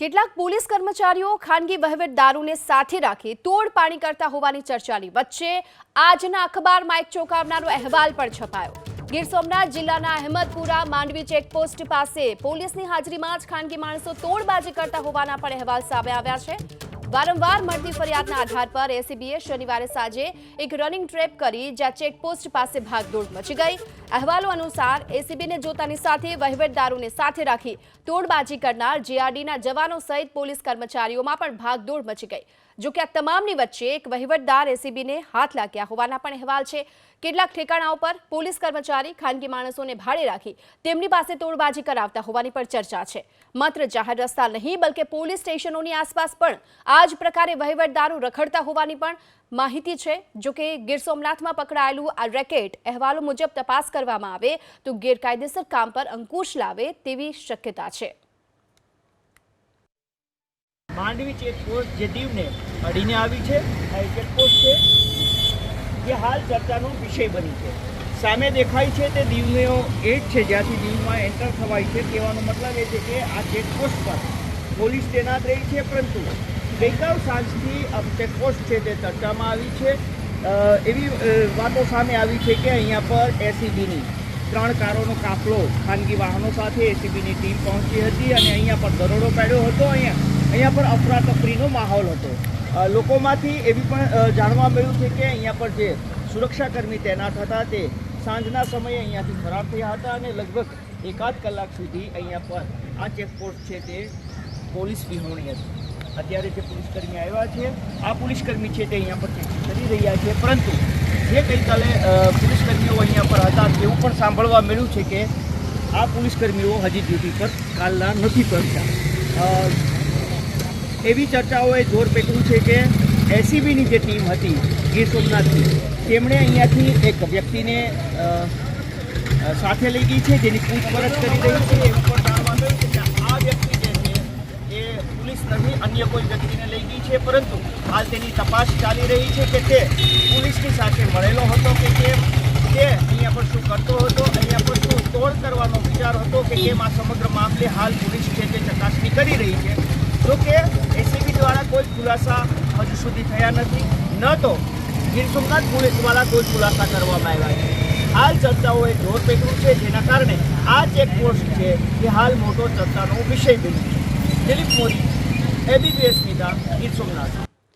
કેટલાક પોલીસ કર્મચારીઓ ખાનગી વહીવટદારોને સાથે રાખી તોડ પાણી કરતા હોવાની ચર્ચાની વચ્ચે આજના અખબારમાં એક ચોંકાવનારો અહેવાલ પણ છપાયો. ગીર સોમનાથ જિલ્લાના અહેમદપુરા માંડવી ચેકપોસ્ટ પાસે પોલીસની હાજરીમાં જ ખાનગી માણસો તોડબાજી કરતા હોવાના પણ અહેવાલ સામે આવ્યા છે. વારંવાર મળતી ફરિયાદના આધાર પર એસીબીએ શનિવારે સાંજે એક રનિંગ ટ્રેપ કરી, જ્યાં ચેકપોસ્ટ પાસે ભાગદોડ મચી ગઈ. અહેવાલો અનુસાર એસીબીને જોતાની સાથે વહીવટદારોને સાથે રાખી તોડબાજી કરનાર જીઆરડીના જવાનો સહિત પોલીસ કર્મચારીઓમાં પણ ભાગદોડ મચી ગઈ. જો કે આ તમામની વચ્ચે એક વહીવટદાર એસીબીને હાથ લાગ્યા હોવાના પણ અહેવાલ છે. કેટલાક ઠેકાણાઓ પર પોલીસ કર્મચારી ખાનગી માણસોને ભાડે રાખી તેમની પાસે તોડબાજી કરાવતા હોવાની પણ ચર્ચા છે. માત્ર જાહેર રસ્તા નહીં, બલકે પોલીસ સ્ટેશનોની આસપાસ પણ આ જ પ્રકારે વહીવટદારો રખડતા હોવાની પણ માહિતી છે. જો કે ગીર સોમનાથમાં પકડાયેલું આ રેકેટ અહેવાલો મુજબ તપાસ કરવામાં આવે તો ગેરકાયદેસર કામ પર અંકુશ લાવે તેવી શક્યતા છે. માંડવી ચેકપોસ્ટ જે દીવને અડીને આવી છે, આ ચેકપોસ્ટ છે, જે હાલ ચર્ચાનો વિષય બની છે. સામે દેખાય છે તે દીવનો ગેટ છે, જ્યાંથી દીવમાં એન્ટર થવાય છે. કહેવાનો મતલબ એ છે કે આ ચેકપોસ્ટ પર પોલીસ તૈનાત રહી છે, પરંતુ ગઈકાલ સાંજથી ચેકપોસ્ટ છે તે ચર્ચામાં આવી છે. એવી વાતો સામે આવી છે કે અહીંયા પર એસીબીની ત્રણ કારોનો કાફલો ખાનગી વાહનો સાથે એસીબીની ટીમ પહોંચી હતી અને અહીંયા પર દરોડો પાડ્યો હતો. અહીંયા અહીંયા પર અફરાતફરીનો માહોલ હતો. લોકોમાંથી એવી પણ જાણવા મળ્યું છે કે અહીંયા પર જે સુરક્ષાકર્મી તૈનાત હતા તે સાંજના સમયે અહીંયાથી ફરાર થયા હતા અને લગભગ એકાદ કલાક સુધી અહીંયા પર આ ચેકપોસ્ટ છે તે પોલીસ વિહોણી હતી. અત્યારે જે પોલીસકર્મી આવ્યા છે, આ પોલીસકર્મી છે તે અહીંયા પર ચેકિંગ કરી રહ્યા છે. પરંતુ જે ગઈકાલે પોલીસકર્મીઓ અહીંયા પર હતા તેવું પણ સાંભળવા મળ્યું છે કે આ પોલીસકર્મીઓ હજી ડ્યુટી પર કાલના નથી પહોંચ્યા. એવી ચર્ચાઓએ જોર પેટવું છે કે એસીબીની જે ટીમ હતી, ગીર સોમનાથની, તેમણે અહીંયાથી એક વ્યક્તિને સાથે લઈ ગઈ છે, જેની પૂછપરછ કરી રહી છે કે આ વ્યક્તિ જે છે એ પોલીસ નહીં અન્ય કોઈ વ્યક્તિને લઈ ગઈ છે, પરંતુ હાલ તેની તપાસ ચાલી રહી છે કે તે પોલીસની સાથે મળેલો હતો કે કેમ? તે અહીંયા પર શું કરતો હતો? અહીંયા પર શું તોડ કરવાનો વિચાર હતો કે કેમ આ સમગ્ર મામલે હાલ પોલીસ છે તે ચકાસણી કરી રહી છે? જો કે એસીબી દ્વારા કોઈ ખુલાસા હજુ સુધી થયા નથી. ન તો ગીર સોમનાથ પોલીસ દ્વારા કોઈ ખુલાસા કરવામાં આવ્યા છે. હાલ ચર્ચાઓએ જોર પેટવું છે, જેના કારણે આ ચેકપોસ્ટ છે એ હાલ મોટો ચર્ચાનો વિષય બન્યો છે. દિલીપ મોદી 에비비에스입니다. 일송나서.